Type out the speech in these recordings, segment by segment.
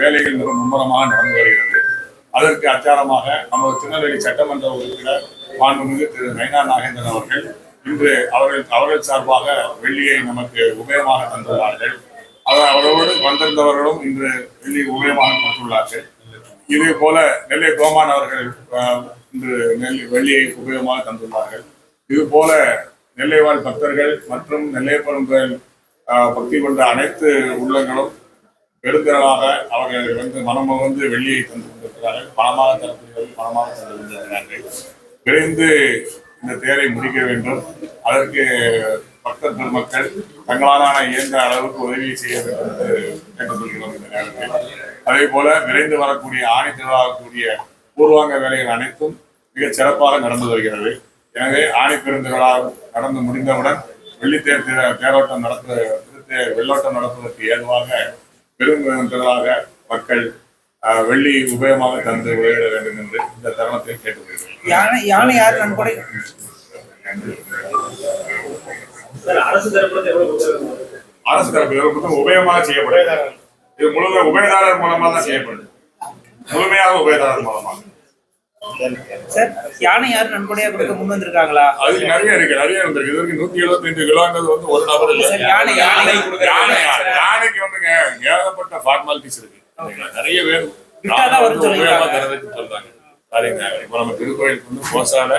வேலைகள் மிக மும்முரமாக நடந்து வருகிறது. அதற்கு அச்சாரமாக நமது திருநெல்வேலி சட்டமன்ற உறுப்பினர் மாண்புமிகு திரு நயனா நாகேந்திரன் அவர்கள் இன்று அவர்கள் அவர்கள் சார்பாக வெள்ளியை நமக்கு உபயமாக தந்துள்ளார்கள். அவர் அவரோடு வந்திருந்தவர்களும் இன்று வெள்ளி உபயமாக கொடுத்துள்ளார்கள். இதே போல நெல்லை கோமான் அவர்கள் இன்று நெல் வெள்ளியை உபயோகமாக தந்துள்ளார்கள். இது போல நெல்லைவாழ் பக்தர்கள் மற்றும் நெல்லை பெரும்புகள் பக்தி கொண்ட அனைத்து உள்ளங்களும் பெருந்திரளாக அவர்கள் வந்து மனம் வந்து வெளியே தந்து கொண்டிருக்கிறார்கள் பணமாக தரக்கூடியவர்கள் பணமாக தந்து விரைந்து இந்த தேரை முடிக்க வேண்டும். அதற்கு பக்தர் பெருமக்கள் தங்களாலான இயன்ற அளவுக்கு உதவி செய்ய வேண்டும் என்று கேட்டுக்கொள்கிறோம் இந்த நேரத்தில். அதே போல விரைந்து வரக்கூடிய ஆணை திருவிழாக்கூடிய பூர்வாங்க வேலைகள் அனைத்தும் மிகச் சிறப்பாக நடந்து வருகிறது. எனவே ஆணை பெருந்திருவிழா நடந்து முடிந்தவுடன் வெள்ளித்தேர் தேரோட்டம் நடத்து வெள்ளோட்டம் நடத்துவதற்கு ஏதுவாக பெருந்திரளாக மக்கள் வெள்ளி உபயமாக தந்து உதவிட வேண்டும் என்று இந்த தருணத்தில் கேட்டுக்கொள்கிறேன். யானை யானை யார் நன்கொடை அரசு தரப்புல எவ்வளவு உதவி? அரசு தரப்பு மட்டும் உபயமாக செய்யப்படுகிறது இது முழுக்க உபயதாரர் மூலமாக தான் செய்யப்படுது. முழுமையாக உபயதாரர் மூலமாக. சார் யானை யார் நன்கொடையா கொடுக்க முன் வந்திருக்காங்களா அதுக்கு நிறைய இருக்கு நிறைய இது வரைக்கும் நூத்தி எழுபத்தி கிலோங்கிறது வந்து ஒரு நபர் இல்ல. சார் யானை யானை. யானை யானை. யானைக்கு வந்துங்க ஏகப்பட்ட ஃபார்மாலிட்டிஸ் இருக்கு. நிறைய பேர் சொல்றாங்க. சரிங்க இப்போ நம்ம திருக்கோயிலுக்கு வந்து கோசாலை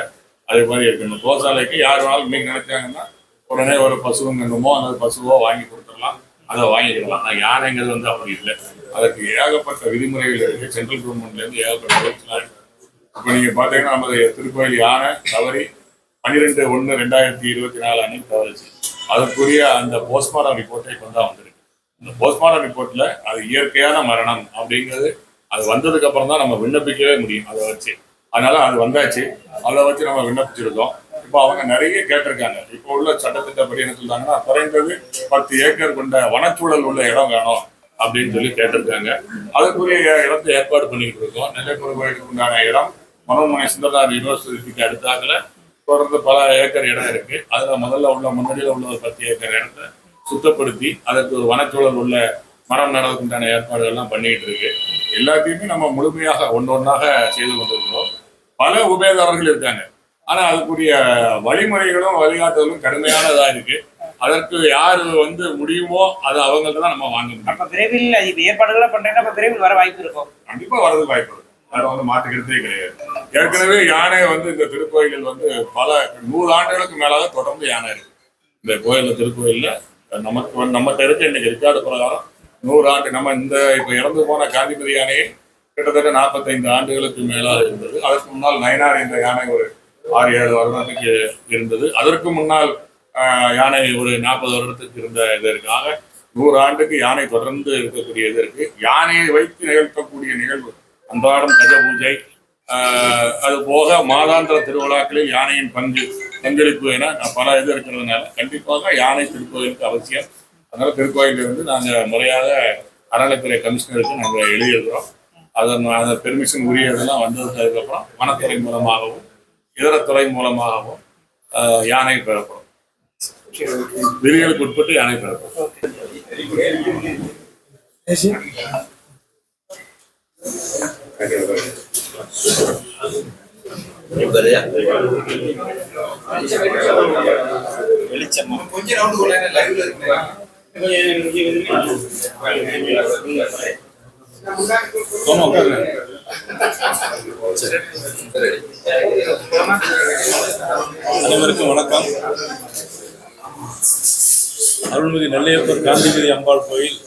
அதே மாதிரி இருக்கு இந்த கோசாலைக்கு யார் வேணாலும் இன்னைக்கு நினைச்சாங்கன்னா உடனே ஒரு பசுங்கன்னுமோ அந்த பசுவோ வாங்கி கொடுத்துடலாம். அதை வாங்கிக்கலாம் யானைங்கிறது வந்து அப்படி இல்லை. அதற்கு ஏகப்பட்ட விதிமுறைகள் இருக்கு. சென்ட்ரல் கவர்மெண்ட்ல இருந்து ஏகப்பட்ட இருக்கு. இப்போ நீங்க பாத்தீங்கன்னா நமது திருக்கோயில் யானை தவறி பன்னிரெண்டு ஒன்று ரெண்டாயிரத்தி இருபத்தி நாலு அன்னைக்கு தவறிச்சு. அதற்குரிய அந்த போஸ்ட்மார்டம் ரிப்போர்ட்டை இப்போ தான் வந்திருக்கு. இந்த போஸ்ட்மார்டம் ரிப்போர்ட்ல அது இயற்கையான மரணம் அப்படிங்கிறது அது வந்ததுக்கு அப்புறம் தான் நம்ம விண்ணப்பிக்கவே முடியும் அதை வச்சு. அதனால அது வந்தாச்சு. அதை வச்சு நம்ம விண்ணப்பிச்சிருக்கோம். இப்போ அவங்க நிறைய கேட்டிருக்காங்க. இப்போ உள்ள சட்டத்திட்டப்படி என்ன சொல்றாங்கன்னா குறைந்தது பத்து ஏக்கர் கொண்ட வனச்சூழல் உள்ள இடம் வேணும் அப்படின்னு சொல்லி கேட்டிருக்காங்க. அதுக்குரிய இடத்தை ஏற்பாடு பண்ணிட்டு இருக்கோம். நெல்லை கோயிலுக்கு உண்டான இடம் மனோன்மணி சுந்தரநாத் யூனிவர்சிட்டிக்கு அடுத்தாக்குல தொடர்ந்து பல ஏக்கர் இடம் இருக்கு. அதுல முதல்ல உள்ள முன்னாடியில உள்ள ஒரு பத்து ஏக்கர் இடத்தை சுத்தப்படுத்தி அதற்கு ஒரு வனச்சூழல் உள்ள மரம் நடவதற்குண்டான ஏற்பாடுகள் எல்லாம் பண்ணிட்டு இருக்கு. எல்லாத்தையுமே நம்ம முழுமையாக ஒன்று ஒன்றாக செய்து கொண்டிருக்கிறோம். பல உபயோகர்கள் இருக்காங்க. ஆனா அதுக்குரிய வழிமுறைகளும் வழிகாட்டுதலும் கடுமையானதா இருக்கு. அதற்கு யாரு வந்து முடியுமோ அது அவங்கள்ட்ட தான் நம்ம வாங்க முடியும். அப்ப விரைவில் அது இப்ப ஏற்பாடுகள் பண்றீங்கன்னா அப்ப விரைவில் வர வாய்ப்பு இருக்கும். கண்டிப்பா வரதுக்கு வாய்ப்பு இருக்கு. அதை வந்து மாற்றுக்கிறதே கிடையாது. ஏற்கனவே யானை வந்து இந்த திருக்கோயிலில் வந்து பல நூறு ஆண்டுகளுக்கு மேலாக தொடர்ந்து யானை இருக்கு. இந்த கோயிலில் திருக்கோயில்ல நமக்கு நம்ம நம்மகிட்ட இன்னைக்கு ரிக்கார்டு பிரகாரம் நூறு ஆண்டு நம்ம இந்த இப்போ இறந்து போன காந்திமதி யானையை கிட்டத்தட்ட நாற்பத்தைந்து ஆண்டுகளுக்கு மேலாக இருந்தது. அதற்கு முன்னால் நயனார் என்ற யானை ஒரு ஆறு ஏழு வருடத்துக்கு இருந்தது. அதற்கு முன்னால் ஆஹ், யானை ஒரு நாற்பது வருடத்துக்கு இருந்த இதற்காக நூறு ஆண்டுக்கு யானை தொடர்ந்து இருக்கக்கூடிய இது இருக்கு. யானையை வைத்து நிகழ்த்தக்கூடிய நிகழ்வு அன்றாடம் கஜ பூஜை ஆஹ், அது போக மாதாந்திர திருவிழாக்களில் யானையின் பங்கு பங்களிப்பு என பல இது இருக்கிறதுனால கண்டிப்பாக யானை திருக்கோயிலுக்கு அவசியம். அதனால திருக்கோயிலிருந்து நாங்கள் முறையாக அறநிலைத்துறை கமிஷனருக்கு நாங்கள் எழுதியிருக்கிறோம். அதன் அந்த பெர்மிஷன் உரியதெல்லாம் வந்ததுக்கு அதுக்கப்புறம் வனத்துறை மூலமாகவும் இதர துறை மூலமாகவும் ஆஹ், யானை பெறப்படும். விதிகளுக்கு உட்பட்டு யானை பெறப்படும். அனைவருக்கும் வணக்கம். அருள்மிகு நெல்லையப்பர் காந்திமதி அம்பாள் கோயில்.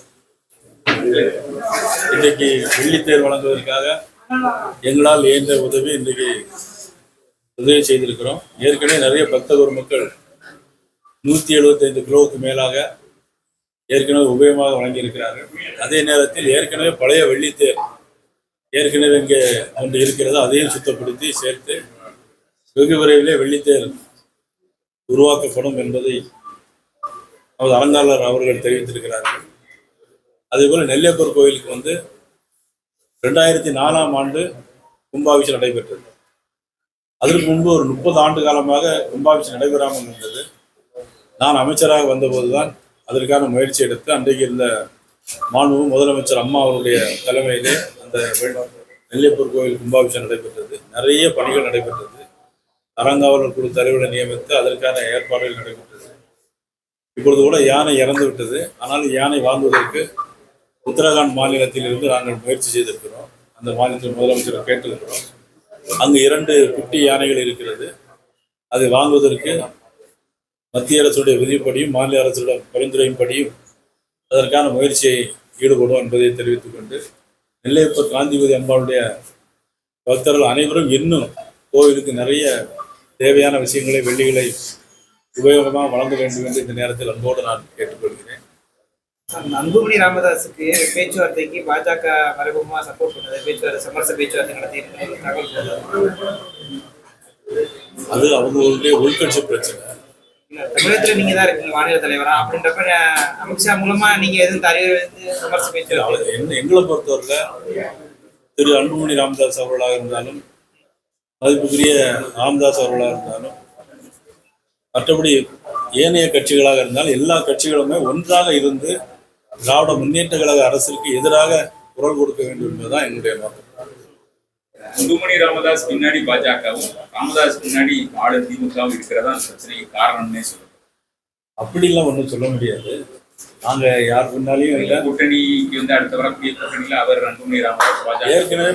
இன்றைக்கு வெள்ளித்தேர் வழங்குவதற்காக எங்களால் இயன்ற உதவி இன்றைக்கு உதவி செய்திருக்கிறோம். ஏற்கனவே நிறைய பக்த மக்கள் நூற்றி எழுபத்தைந்து கிலோவுக்கு மேலாக ஏற்கனவே உபயமாக வழங்கியிருக்கிறார்கள். அதே நேரத்தில் ஏற்கனவே பழைய வெள்ளித்தேர் ஏற்கனவே இங்கே ஒன்று இருக்கிறதோ. அதையும் சுத்தப்படுத்தி சேர்த்து வெகு விரைவிலே வெள்ளித்தேர் உருவாக்கப்படும் என்பதை நமது அலங்காளர் அவர்கள் தெரிவித்திருக்கிறார்கள். அதேபோல் நெல்லையப்பர் கோயிலுக்கு வந்து ரெண்டாயிரத்தி நாலாம் ஆண்டு கும்பாபிஷம் நடைபெற்றது. அதற்கு முன்பு ஒரு முப்பது ஆண்டு காலமாக கும்பாபிஷம் நடைபெறாமல் இருந்தது. நான் அமைச்சராக வந்தபோதுதான் அதற்கான முயற்சி எடுத்து அன்றைக்கு இருந்த மாண்பு முதலமைச்சர் அம்மா அவருடைய தலைமையிலே அந்த நெல்லையப்பூர் கோயில் கும்பாபிஷேகம் நடைபெற்றது. நிறைய பணிகள் நடைபெற்றது. அறங்காவலர் குழு தலைவரை நியமித்து அதற்கான ஏற்பாடுகள் நடைபெற்றது. இப்பொழுது கூட யானை இறந்து விட்டது ஆனால் யானை வாழ்ந்துவதற்கு உத்தரகாண்ட் மாநிலத்தில் இருந்து நாங்கள் முயற்சி செய்திருக்கிறோம். அந்த மாநிலத்தில் முதலமைச்சர் கேட்டிருக்கிறோம். அங்கு இரண்டு குட்டி யானைகள் இருக்கிறது. அதை வாங்குவதற்கு மத்திய அரசுடைய விதிப்படியும் மாநில அரசுடைய பரிந்துரையின்படியும் அதற்கான முயற்சியை ஈடுபடும் என்பதை தெரிவித்துக் கொண்டு நெல்லையப்பர் காந்திபதி அம்பாளுடைய பக்தர்கள் அனைவரும் இன்னும் கோவிலுக்கு நிறைய தேவையான விஷயங்களை வெள்ளிகளை உபயோகமாக வழங்க வேண்டும் என்று இந்த நேரத்தில் அன்போடு நான் கேட்டுக்கொள்கிறேன். அன்புமணி ராமதாஸுக்கு பேச்சுவார்த்தைக்கு பாஜக மறைமுகமா சப்போர்ட் பண்ணது பேச்சுவார்த்தை சமரச பேச்சுவார்த்தை நடத்தி தகவல். அது அவங்களுடைய உள்கட்சி பிரச்சனை தமிழகத்துல நீங்க தான் இருக்கீங்க மாநில தலைவரா அப்படின்றப்ப அமித்ஷா மூலமா நீங்க எதுவும் வந்து சமரச அவளை- என்ன எங்களை பொறுத்தவரையில் திரு அன்புமணி ராமதாஸ் அவர்களாக இருந்தாலும் மதிப்புக்குரிய ராமதாஸ் அவர்களாக இருந்தாலும் மற்றபடி ஏனைய கட்சிகளாக இருந்தாலும் எல்லா கட்சிகளுமே ஒன்றாக இருந்து திராவிட முன்னேற்ற கழக அரசிற்கு எதிராக குரல் கொடுக்க வேண்டும் என்பதுதான் என்னுடைய நோக்கம். அன்புமணி ராமதாஸ் பின்னாடி பாஜகவும் ராமதாஸ் பின்னாடி ஆளு திமுகவும் இருக்கிறதா பிரச்சனைக்கு காரணம்னே சொல்லுங்க. அப்படிலாம் ஒன்றும் சொல்ல முடியாது. நாங்க யார் பின்னாலையும் இல்லை. கூட்டணிக்கு வந்து அடுத்த வரக்கூடிய கூட்டணியில அவர் அன்புமணி ராமதாஸ் பாஜக ஏற்கனவே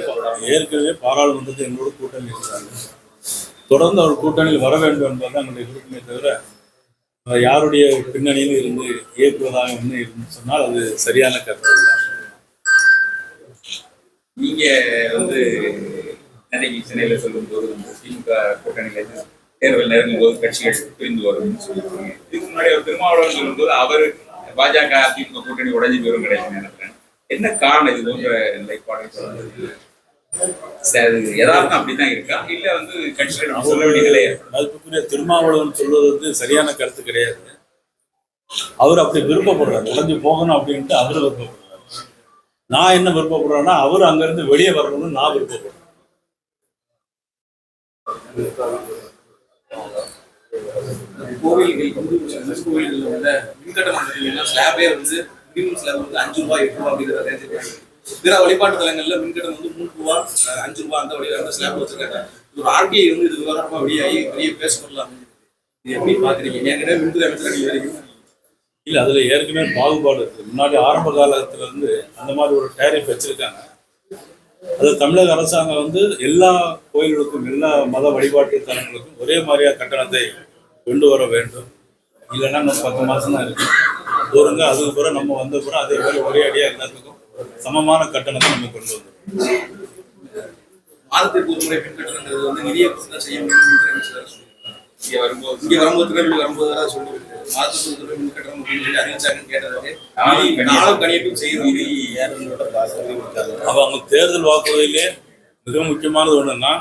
ஏற்கனவே பாராளுமன்றத்தில் எங்களோட கூட்டணி இருக்கிறாங்க தொடர்ந்து அவர் கூட்டணியில் வர வேண்டும் என்பதுதான் எங்களுடைய விருப்பமே தவிர யாருடைய பின்னணியில் இருந்து இயக்குவதாக ஒன்று இருந்து சொன்னால் அது சரியான கருத்து. நீங்க வந்து நேற்றைக்கு சென்னையில சொல்லும்போது திமுக கூட்டணியில தேர்தல் நெருங்கும் போது கட்சிகள் பிரிந்து வரும்னு சொல்லியிருக்கீங்க. இதுக்கு முன்னாடி அவர் திருமாவளவன் சொல்லும்போது அவர் பாஜக திமுக கூட்டணி உடஞ்சி போயிரும் கிடைக்கும் நினைக்கிறேன் என்ன காரணம் இது போன்ற நிலைப்பாடு யதார்த்தம் அப்படிதான் இருக்கா? இல்ல வந்து கட்சிகள் சொல்ல வேண்டியதில்லை மதிப்புக்குரிய திருமாவளவன் சொல்வது வந்து சரியான கருத்து கிடையாது. அவர் அப்படி விருப்பப்படுறாரு உடஞ்சி போகணும் அப்படின்ட்டு அவர் விருப்பப்படுறாரு. நான் என்ன விருப்பப்படுறேன்னா அவர் அங்கிருந்து வெளியே வரணும்னு நான் விருப்பப்படுறேன். கோவில்கள் கோவில்கள் வந்து மின்கட்டணம் ஸ்லாபே வந்து மினிமம் ஸ்லாப் வந்து அஞ்சு ரூபாய் எட்டு அப்படிங்கிற ரேஞ்ச் பிற வழிபாட்டு தலங்கள்ல மின்கட்டணம் வந்து மூணு ரூபா அஞ்சு ரூபா அந்த வழியில அந்த ஸ்லாப் வச்சிருக்காங்க. ஒரு ஆர்டிஐ வந்து இது விவரமா வெளியாகி பெரிய பேச பண்ணலாம் எப்படி பாக்குறீங்க என்கிட்ட மின்துறை அமைச்சர் நீங்க வரைக்கும் இல்ல அதுல ஏற்கனவே பாகுபாடு இருக்கு. முன்னாடி ஆரம்ப காலத்துல இருந்து அந்த மாதிரி ஒரு டேரிஃப் வச்சிருக்காங்க. அது தமிழக அரசாங்கம் வந்து எல்லா கோயில்களுக்கும் எல்லா மத வழிபாட்டு தலங்களுக்கும் ஒரே மாதிரியா கட்டணத்தை கொண்டு வர வேண்டும். இல்லைன்னா நம்ம பத்து மாசம் தான் இருக்கு. ஒருங்க அதுக்கு பிறகு நம்ம வந்த பிறகு அதே மாதிரி ஒரே அடியா எல்லாத்துக்கும் சமமான கட்டணத்தை நம்ம கொண்டு வந்தோம். மாதத்திற்கு ஒரு முறை வந்து நிதியை செய்ய முடியும் இங்க வரும்போது இங்க வரும்போது திருநெல்வேலி வரும்போது தான் சொல்லியிருக்கு மாதத்துக்கு ஒரு தடவை மின்கட்டணம் அப்படின்னு சொல்லி அறிவிச்சாங்கன்னு கேட்டதுக்கு நானும் கணியட்டும். செய்யணும். இது அப்ப அவங்க தேர்தல் வாக்குறுதியிலே மிக முக்கியமானது ஒண்ணுன்னா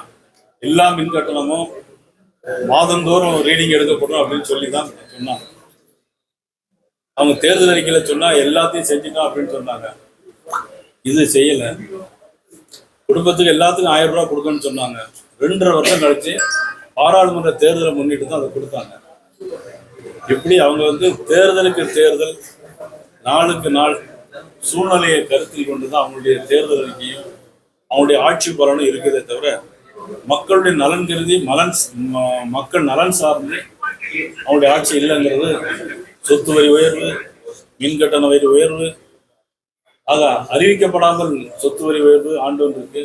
எல்லா மின் கட்டணமும் மாதந்தோறும் ரீடிங் எடுக்கப்படும் அப்படின்னு சொல்லி தான் சொன்னாங்க. அவங்க தேர்தல் அறிக்கையில சொன்னா எல்லாத்தையும் செஞ்சுட்டோம் அப்படின்னு சொன்னாங்க. இது செய்யல. குடும்பத்துக்கு எல்லாத்துக்கும் ஆயிரம் ரூபாய் கொடுக்கணும்னு சொன்னாங்க. ரெண்டரை வருஷம் கழிச்சு பாராளுமன்ற தேர்தலை முன்னிட்டு தான் அதை கொடுத்தாங்க. இப்படி அவங்க வந்து தேர்தலுக்கு தேர்தல் நாளுக்கு நாள் சூழ்நிலையை கருத்தில் கொண்டு தான் அவங்களுடைய தேர்தல் அறிக்கையும் அவங்களுடைய ஆட்சி பலனும் இருக்குதே தவிர மக்களுடைய நலன் கருதி மலன் ம- மக்கள் நலன் சார்ந்து அவங்களுடைய ஆட்சி இல்லைங்கிறது சொத்து வரி உயர்வு மின் கட்டண வரி உயர்வு ஆக அறிவிக்கப்படாமல் சொத்து வரி உயர்வு ஆண்டு ஒன்றுக்கு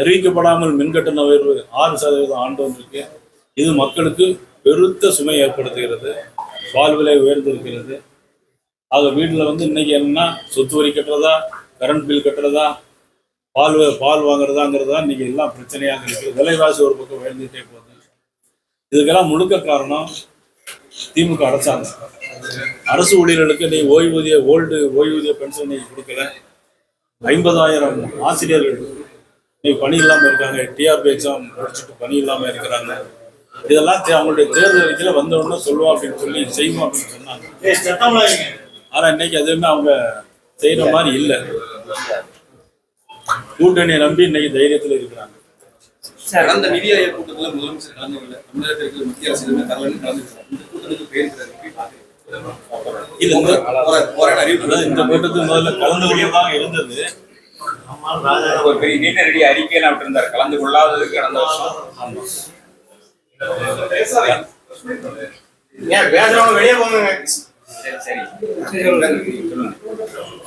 அறிவிக்கப்படாமல் மின் கட்டண உயர்வு ஆறு சதவீதம் ஆண்டு வந்திருக்கு. இது மக்களுக்கு பெருத்த சுமை ஏற்படுத்துகிறது. பால் விலை உயர்ந்திருக்கிறது. ஆக வீட்டில் வந்து இன்னைக்கு என்னன்னா சொத்து வரி கட்டுறதா கரண்ட் பில் கட்டுறதா பால் பால் வாங்குறதாங்கிறதா இன்னைக்கு எல்லாம் பிரச்சனையாக இருக்குது. விலைவாசி ஒரு பக்கம் உயர்ந்துகிட்டே போகுது. இதுக்கெல்லாம் முழுக்க காரணம் திமுக அரசாங்கம். அரசு ஊழியர்களுக்கு நீ ஓய்வூதிய ஓல்டு ஓய்வூதிய பென்ஷன் நீ கொடுக்கல. ஐம்பதாயிரம் ஆசிரியர்கள் நீ பணி இல்லாம இருக்காங்க. டிஆர்பி எக்ஸாம் முடிச்சுட்டு பணி இல்லாம இருக்கிறாங்க. இதெல்லாம் அவங்களுடைய தேர்தல் அறிக்கையில வந்த உடனே சொல்லுவோம் அப்படின்னு சொல்லி செய்வோம் அப்படின்னு சொன்னாங்க. ஆனா இன்னைக்கு எதுவுமே அவங்க செய்யற மாதிரி இல்லை. கூட்டணியை நம்பி இன்னைக்கு தைரியத்துல இருக்கிறாங்க. கடந்த நிதி ஆயோக் கூட்டத்தில் முதலமைச்சர் கலந்து கொள்ள தமிழகத்திற்கு மத்திய அரசு இதுமே தரலன்னு கலந்து இந்த கூட்டத்துக்கு இந்த கூட்டத்துக்கு முதல்ல கலந்து கொள்ளதான் இருந்தது. ஒரு பெரிய நீண்ட நெடிய அறிக்கையெல்லாம் விட்டிருந்தார். கலந்து கொள்ளாததுக்கு கடந்த வருஷம்.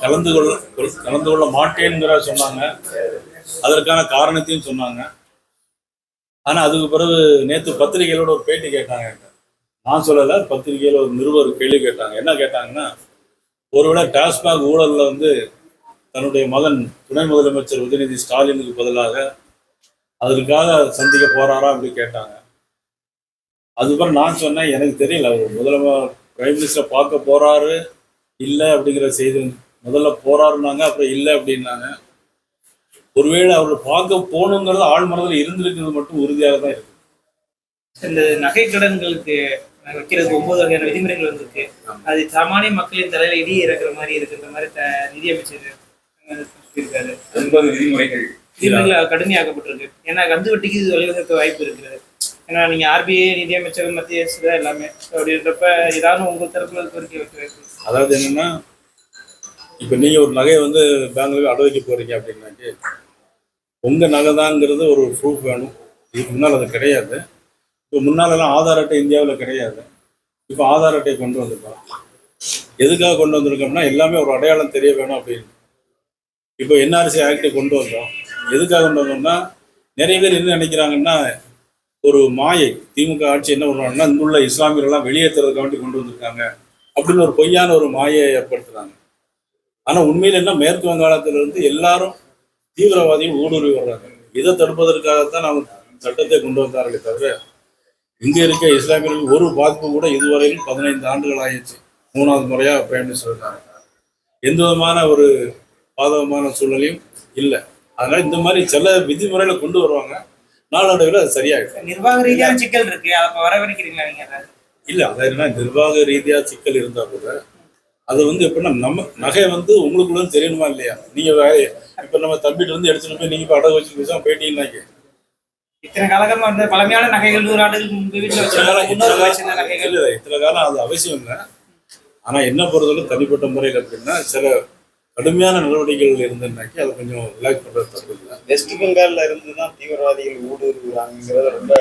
கலந்து கொள்ள கொள்- கலந்து கொள்ள மாட்டேங்கிற சொன்னாங்க. அதற்கான காரணத்தையும் சொன்னாங்க. ஆனா அதுக்கு பிறகு நேத்து பத்திரிகைகளோட ஒரு பேட்டி கேட்டாங்க. நான் சொல்லல பத்திரிகையில ஒரு நிருபர் கேள்வி கேட்டாங்க. என்ன கேட்டாங்கன்னா ஒருவேளை டாஸ்மாக் ஊழல்ல வந்து தன்னுடைய மகன் துணை முதலமைச்சர் உதயநிதி ஸ்டாலினுக்கு பதிலாக அதற்காக சந்திக்க போறாரா அப்படி கேட்டாங்க. அதுக்கப்புறம் நான் சொன்னேன் எனக்கு தெரியல அவர் முதலம பிரைம் மினிஸ்டர் பார்க்க போறாரு இல்லை அப்படிங்கிற செய்தி முதல்ல போறாருனாங்க அப்புறம் இல்லை அப்படின்னாங்க. ஒருவேளை அவர் பார்க்க போகணுங்கிறது ஆழ் மனதில் இருந்திருக்கிறது மட்டும் உறுதியாக தான் இருக்கு. இந்த நகை கடன்களுக்கு வைக்கிறதுக்கு ஒன்பது வகையான விதிமுறைகள் வந்திருக்கு. அது சாமானிய மக்களின் தலையில இடி இறக்குற மாதிரி இருக்குன்ற மாதிரி நிதியமைச்சர் சொல்லியிருக்காரு ஒன்பது விதிமுறைகள். விதிமுறைகள் கடுமையாக்கப்பட்டிருக்கு. ஏன்னா கந்து வட்டிக்கு இது வழிவகுக்க வாய்ப்பு இருக்கிறது ஏன்னா நீங்க ஆர்பிஐ நிதியமைச்சர் மத்திய அரசு தான் எல்லாமே. அப்படின்றப்ப ஏதாவது உங்க தரப்புல கோரிக்கை வைக்க வாய்ப்பு. அதாவது என்னன்னா இப்போ நீங்க ஒரு நகையை வந்து பேங்க்ல அடை வைக்க போறீங்க அப்படின்னாக்கி உங்க நகை தாங்கிறது ஒரு ப்ரூஃப் வேணும். இதுக்கு முன்னால் அது கிடையாது. இப்போ முன்னாலெல்லாம் ஆதார் அட்டை இந்தியாவில் கிடையாது. இப்போ ஆதார் அட்டை கொண்டு வந்திருக்கோம். எதுக்காக கொண்டு வந்திருக்கோம்னா எல்லாமே ஒரு அடையாளம் தெரிய வேணும் அப்படின்னு. இப்போ என்ஆர்சி ஆக்டை கொண்டு வந்தோம். எதுக்காக கொண்டு வந்தோம்னா நிறைய பேர் என்ன நினைக்கிறாங்கன்னா ஒரு மாயை திமுக ஆட்சி என்ன பண்ணுறாங்கன்னா இங்குள்ள இஸ்லாமியர்கள்லாம் வெளியேற்றுறதுக்காண்டி கொண்டு வந்திருக்காங்க. அப்படின்னு ஒரு பொய்யான ஒரு மாயை ஏற்படுத்துறாங்க. ஆனால் உண்மையில் என்ன மேற்கு வங்காளத்திலிருந்து எல்லாரும் தீவிரவாதிகள் ஊடுருவி வர்றாங்க. இதை தடுப்பதற்காகத்தான் நாம் சட்டத்தை கொண்டு வந்தார்களே தவிர இங்கே இருக்க இஸ்லாமியர்கள் ஒரு பாதிப்பு கூட இதுவரையிலும் பதினைந்து ஆண்டுகள் ஆயிடுச்சு. மூணாவது முறையாக பிரைம் மினிஸ்டர் இருக்காங்க எந்த விதமான ஒரு பாதகமான சூழ்நிலையும் இல்லை. அதனால இந்த மாதிரி சில விதிமுறைகளை கொண்டு வருவாங்க. நாளடைவில் அது சரியாயிடும். நிர்வாக ரீதியான சிக்கல் இருக்கு. அப்ப வரவழைக்கிறீங்களா நீங்க? இல்ல அது என்ன நிர்வாக ரீதியா சிக்கல் இருந்தா கூட அது வந்து எப்படின்னா நம்ம நகை வந்து உங்களுக்குள்ள தெரியணுமா இல்லையா? நீங்க இப்ப நம்ம தம்பிட்டு இருந்து எடுத்துட்டு போய் நீங்க அடகு வச்சு பேசாம போயிட்டீங்கன்னாக்க. இத்தனை இருந்த பழமையான நகைகள் நூறு ஆண்டுகளுக்கு முன்பு வீட்டுல இத்தனை காலம் அது அவசியம் இல்லை. ஆனா என்ன பொறுத்தவரை தனிப்பட்ட முறையில் அப்படின்னா சில கடுமையான நடவடிக்கைகள் இருந்ததுனாக்கி அதை கொஞ்சம் ரிலாக்ஸ் பண்றது தப்பு இல்லை. வெஸ்ட் பெங்கால்ல இருந்து தான் தீவிரவாதிகள் ஊடுருவுறாங்கிறது ரொம்ப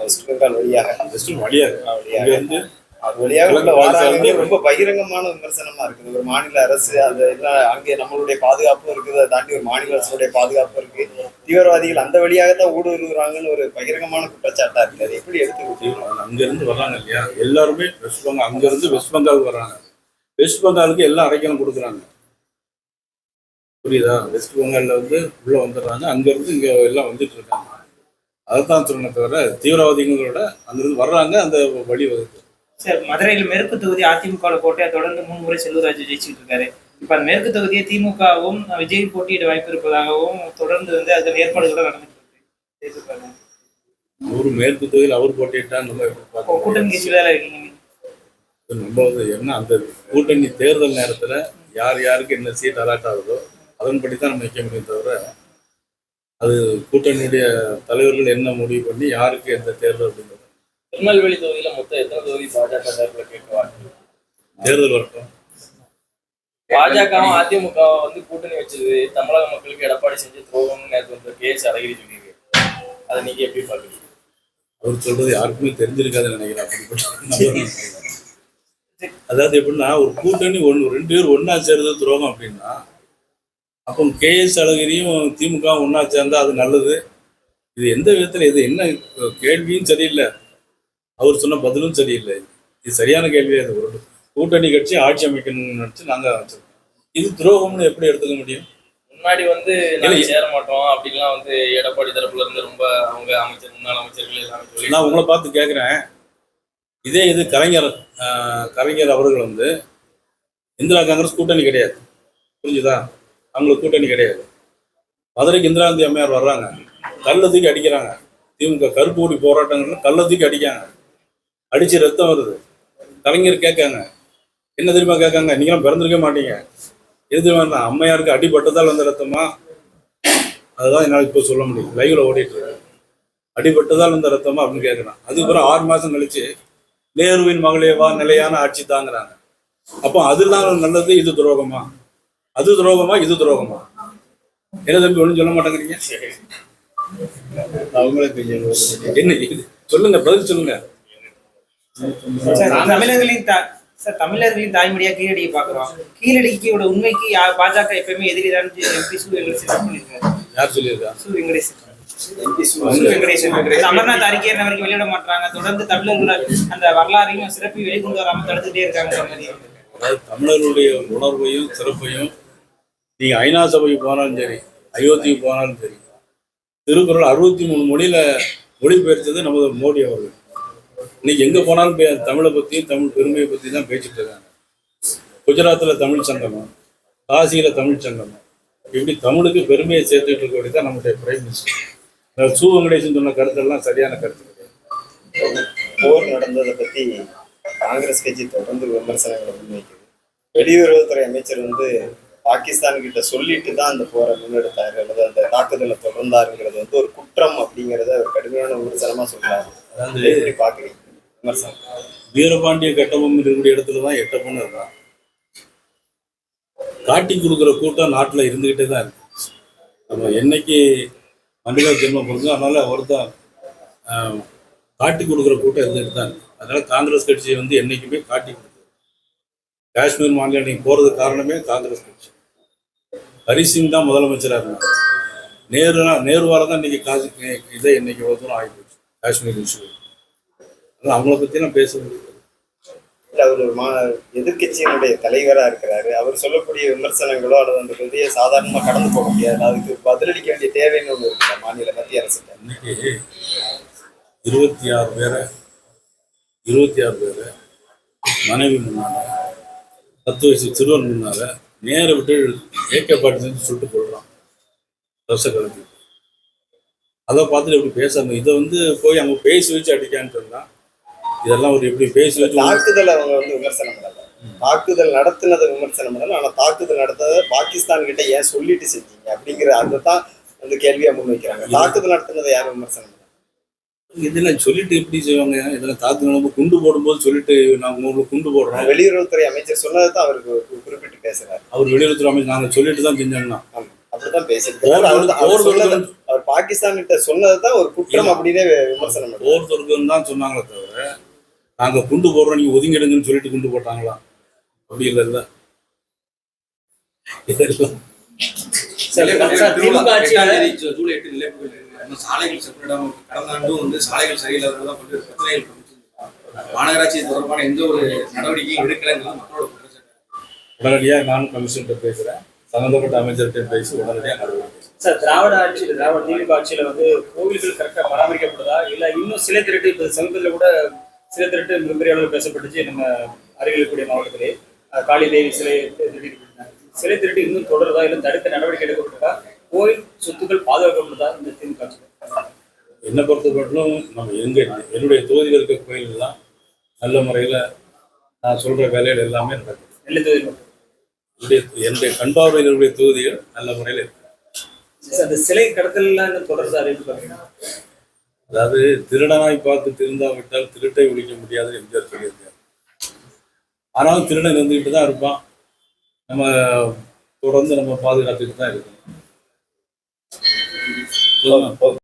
வெஸ்ட் பெங்கால் வழியாக. இருக்கு. வழியாக. இருந்து அது வழியாக வாராங்க. ரொம்ப பகிரங்கமான விமர்சனமா இருக்குது. ஒரு மாநில அரசு அது எல்லாம் அங்கே நம்மளுடைய பாதுகாப்பும் இருக்குது. அதை தாண்டி ஒரு மாநில அரசுடைய பாதுகாப்பும் இருக்கு. தீவிரவாதிகள் அந்த வழியாக தான் ஊடுருவுறாங்கன்னு ஒரு பகிரங்கமான குற்றச்சாட்டா இருக்கு. அது எப்படி எடுத்துக்கிட்டு அங்க இருந்து வர்றாங்க இல்லையா? எல்லாருமே வெஸ்ட் பெங்கால் அங்க இருந்து வெஸ்ட் பெங்கால் வர்றாங்க வெஸ்ட் பெங்காலுக்கு எல்லாம் அடைக்கலம் கொடுக்குறாங்க. புரியுதா? வெஸ்ட் பெங்கால்ல வந்து உள்ள வந்துடுறாங்க. அங்க இருந்து இங்க எல்லாம் வந்துட்டு இருக்காங்க. அதைத்தான் சொன்ன தவிர தீவிரவாதிகளோட அங்கிருந்து வர்றாங்க அந்த வழி வகுப்பு. சார் மதுரையில் மேற்கு தொகுதி அதிமுக கோட்டையை தொடர்ந்து மூணு முறை செல்வராஜ் ஜெயிச்சுட்டு இருக்காரு. இப்ப அந்த மேற்கு தொகுதியை திமுகவும் விஜய் போட்டியிட வாய்ப்பு இருப்பதாகவும் தொடர்ந்து வந்து அதில் ஏற்பாடுகள் நடந்துட்டு இருக்கு. அவரு மேற்கு தொகுதியில் அவர் போட்டிட்டான்னு நம்ம? கூட்டணி கட்சியில இருக்கீங்க. நம்ம என்ன அந்த கூட்டணி தேர்தல் நேரத்துல யார் யாருக்கு என்ன சீட் அலாட் ஆகுதோ அதன்படி தான் நம்ம நிற்க முடியும் தவிர அது கூட்டணியுடைய தலைவர்கள் என்ன முடிவு பண்ணி யாருக்கு எந்த தேர்தல் அப்படிங்கிறது. திருநெல்வேலி தொகுதியில மொத்தம் எத்தனை தொகுதி பாஜக சார்பில் கேட்குவாங்க தேர்தல் வரட்டும். பாஜகவும் அதிமுகவும் வந்து கூட்டணி வச்சது தமிழக மக்களுக்கு எடப்பாடி செஞ்ச துரோகம்னு நேற்று வந்து கே எஸ் அழகிரி சொல்லியிருக்கு அதை நீங்க எப்படி பாக்குறீங்க அவர் சொல்றது யாருக்குமே தெரிஞ்சிருக்காதுன்னு நினைக்கிறேன் அப்படிப்பட்ட அதாவது எப்படின்னா ஒரு கூட்டணி ஒன்று ரெண்டு பேர் ஒண்ணா சேர்றது துரோகம் அப்படின்னா அப்போ கேஎஸ் அழகிரியும் திமுக ஒண்ணா சேர்ந்தா அது நல்லது. இது எந்த விதத்துல இது என்ன கேள்வியும் சரியில்லை. அவர் சொன்ன பதிலும் சரியில்லை. இது சரியான கேள்வியா இது ஒரு கூட்டணி கட்சி ஆட்சி அமைக்கணும்னு நினைச்சு நாங்க வச்சிருக்கோம். இது துரோகம்னு எப்படி எடுத்துக்க முடியும்? முன்னாடி வந்து. சேர மாட்டோம். அப்படின்லாம் வந்து எடப்பாடி தரப்புல இருந்து ரொம்ப அவங்க அமைச்சர் முன்னாள் அமைச்சர்கள் எல்லாமே நான் உங்களை பார்த்து கேட்குறேன் இதே இது கலைஞர் கலைஞர் அவர்கள் வந்து இந்திரா காங்கிரஸ் கூட்டணி கிடையாது. புரிஞ்சுதா? அவங்களுக்கு கூட்டணி கிடையாது. மதுரைக்கு இந்திராந்தி அம்மையார் வர்றாங்க. கல்லை தூக்கி அடிக்கிறாங்க. திமுக கருப்பு கொடி போராட்டங்கள்ல கள்ளத்துக்கு தூக்கி அடிக்காங்க அடிச்சு ரத்தம் வருது. கலைஞர் கேட்காங்க. என்ன தெரியுமா கேட்காங்க? நீங்களும் பிறந்திருக்க மாட்டீங்க. எது தெரியுமா? அம்மையாருக்கு அடிபட்டதால் வந்த ரத்தமா? அதுதான் என்னால் இப்போ சொல்ல முடியும். லைவில் ஓடிட்டு இருக்கேன் அடிபட்டதால் வந்த ரத்தமா அப்படின்னு கேட்குறான். அதுக்கப்புறம் ஆறு மாதம் கழிச்சு நேருவின் மகளேவா நிலையான ஆட்சி தாங்கிறாங்க. அப்போ அதெல்லாம் நல்லது இது துரோகமா? அது துரோகமா இது துரோகமா? என்ன தம்பி ஒன்றும் சொல்ல மாட்டேங்கிறீங்க? அவங்களுக்கு என்ன? சொல்லுங்க பதில் சொல்லுங்க. சார், தமிழர்களின் சார் தமிழர்களின் தாய்மொழியா கீழடியை பாக்குறோம் கீழடிக்கோட உண்மைக்கு பாஜக எப்பவுமே எதிரிதான் எம்பி சு வெங்கடேசன் சொல்லியிருக்காரு. யார் சொல்லியிருக்கா? சு வெங்கடேசன். அமர்நாத் அறிக்கை இன்ன வரைக்கும் வெளியிட மாட்டாங்க. தொடர்ந்து தமிழர்கள அந்த வரலாறையும் சிறப்பை வெளிக்கொண்டு வராம தடுத்துட்டே இருக்காங்க தமிழருடைய உணர்வையும் சிறப்பையும் நீங்க ஐநா சபைக்கு போனாலும் சரி அயோத்திக்கு போனாலும் சரி திருக்குறள் அறுபத்தி மூணு மொழியில மொழிபெயர்த்தது நமது மோடி அவர்கள். இன்னைக்கு எங்க போனாலும் தமிழை பத்தியும் தமிழ் பெருமையை பத்தி தான் பேசிட்டு இருக்காங்க. குஜராத்ல தமிழ் சங்கமம் காசியில தமிழ் சங்கமம். இப்படி தமிழுக்கு பெருமையை சேர்த்துட்டு இருக்க வேண்டியதான் நம்முடைய பிரைம் மினிஸ்டர். சு வெங்கடேசன் சொன்ன கருத்தெல்லாம் சரியான கருத்து போர் நடந்ததை பத்தி காங்கிரஸ் கட்சி தொடர்ந்து விமர்சனங்களை முன்வைக்குது. வெளியுறவுத்துறை அமைச்சர் வந்து பாகிஸ்தான் கிட்ட சொல்லிட்டு தான் அந்த போரை முன்னெடுத்தாரு அல்லது அந்த தாக்குதலை தொடர்ந்தாருங்கிறது வந்து ஒரு குற்றம் அப்படிங்கறத ஒரு கடுமையான விமர்சனமா சொல்றாரு அதாவது எப்படி பாக்குறீங்க விமர்சனம். வீரபாண்டிய கட்டபொம்மன் இருக்கக்கூடிய இடத்துல தான் எட்டப்பன்னு இருக்கான். காட்டி கொடுக்குற கூட்டம் நாட்டில் இருந்துகிட்டே தான் இருக்கு. நம்ம என்னைக்கு மனித ஜென்மம் பிறந்தோ அதனால ஆஹ், காட்டி கொடுக்குற கூட்டம் இருந்துகிட்டு தான் இருக்கு. அதனால காங்கிரஸ் கட்சியை வந்து என்னைக்குமே காட்டி கொடுக்குது காஷ்மீர் மாநிலம் இன்னைக்கு போறதுக்கு காரணமே காங்கிரஸ் கட்சி. ஹரிசிங் தான் முதலமைச்சராக இருந்தார் நேரு நேருவால தான் இன்னைக்கு காசு இதை இன்னைக்கு ஒரு தூரம் ஆகிப்போச்சு காஷ்மீர் இஷ்யூ. அதனால அவங்கள பத்தி நான் பேச முடியாது இல்ல அவர் ஒரு மா எதிர்கட்சியினுடைய தலைவரா இருக்கிறாரு. அவர் சொல்லக்கூடிய விமர்சனங்களோ அல்லது அந்த பகுதியை சாதாரணமா கடந்து போக முடியாது. அதுக்கு பதிலளிக்க வேண்டிய தேவைன்னு ஒண்ணு இருக்கு மாநில மத்திய அரசு. இன்னைக்கு இருபத்தி ஆறு பேரை இருபத்தி ஆறு பேரை மனைவி முன்னால பத்து வயசு சிறுவன் முன்னால நேர விட்டு ஏக்க பாட்டு செஞ்சு சுட்டு கொள்றான் வருஷ கலந்து அதை பார்த்துட்டு எப்படி பேசாம இதை வந்து போய் அவங்க பேசி வச்சு அடிக்கான்னு சொன்னா இதெல்லாம் ஒரு எப்படி பேசி வச்சு தாக்குதல் அவங்க வந்து விமர்சனம் பண்ணல. தாக்குதல் நடத்தினதை விமர்சனம் பண்ணல. ஆனா தாக்குதல் நடத்ததை பாகிஸ்தான் கிட்ட ஏன் சொல்லிட்டு செஞ்சீங்க அப்படிங்கிற அதுதான் அந்த கேள்வியா முன்வைக்கிறாங்க தாக்குதல் நடத்தினதை யாரும் விமர்சனம் இதெல்லாம் சொல்லிட்டு எப்படி செய்வாங்க? இதெல்லாம் தாக்கு நம்ம குண்டு போடும்போது சொல்லிட்டு நாங்கள் உங்களுக்கு குண்டு போடுறோம் வெளியுறவுத்துறை அமைச்சர் சொன்னதை தான் அவருக்கு குறிப்பிட்டு பேசுறாரு. அவர் வெளியுறவுத்துறை அமைச்சர் நாங்கள் சொல்லிட்டு தான் செஞ்சோம்னா. ஆமா. அப்படித்தான் பேசியிருக்காரு அவர் தான் அவர் போர் சொன்னதை தொடுக்கணும். அவர் பாகிஸ்தான் கிட்ட சொன்னதை தான் ஒரு குற்றம். அப்படின்னே விமர்சனம் போர் தான் சொன்னாங்களே தவிர நாங்கள் குண்டு போடுறோம் நீங்கள் ஒதுங்கிடுங்கன்னு சொல்லிட்டு குண்டு போட்டாங்களா? அப்படி இல்லைல்ல இதெல்லாம் ஜூலை எட்டு நிலைப்புகள் இன்னும் சாலைகள் செப்பரேட்டாக கடந்த ஆண்டும் வந்து சாலைகள் சரியில்லாததான் பல்வேறு பிரச்சனைகள். மாநகராட்சி தொடர்பான எந்த ஒரு நடவடிக்கையும் எடுக்கலைங்கிறது மக்களோட உடனடியாக நானும் கமிஷன்கிட்ட பேசுகிறேன் சம்மந்தப்பட்ட அமைச்சர்கிட்ட பேசி உடனடியாக நடவடிக்கை சார் திராவிட ஆட்சியில் திராவிட திமுக ஆட்சியில வந்து கோவில்கள் கரெக்டா பராமரிக்கப்படுதா இல்ல இன்னும் சிலை திருட்டு இப்ப சமீபத்தில் கூட சிலை திருட்டு மிகப்பெரிய அளவில் பேசப்பட்டுச்சு நம்ம அருகில் இருக்கக்கூடிய மாவட்டத்திலே காளி தேவி சிலை போயிட்டாங்க. சிலை திருட்டு இன்னும் தொடருதா? இல்லை தடுக்க நடவடிக்கை எடுக்கப்பட்டதா கோயில் சொத்துக்கள் பாதுகாக்கப்படுதா இந்த திமுக என்னை பொறுத்த மட்டும் நம்ம எங்க என்னுடைய தொகுதியில் இருக்க கோயிலெல்லாம் நல்ல முறையில் நான் சொல்கிற வேலைகள் எல்லாமே நடக்குது. என்னுடைய என்னுடைய இருக்கக்கூடிய தொகுதிகள் நல்ல முறையில் இருக்கு. அந்த சிலை தொடருதா அப்படின்னு பாத்தீங்கன்னா அதாவது திருடனாய் பார்த்து திருந்தாவிட்டால் திருட்டை ஒழிக்க முடியாது எம்ஜிஆர் சொல்லியிருக்காரு. ஆனாலும் திருடன் இருந்துகிட்டு தான் இருப்பான். நம்ம தொடர்ந்து நம்ம பாதுகாத்துட்டு தான் இருக்கணும். போதுமா?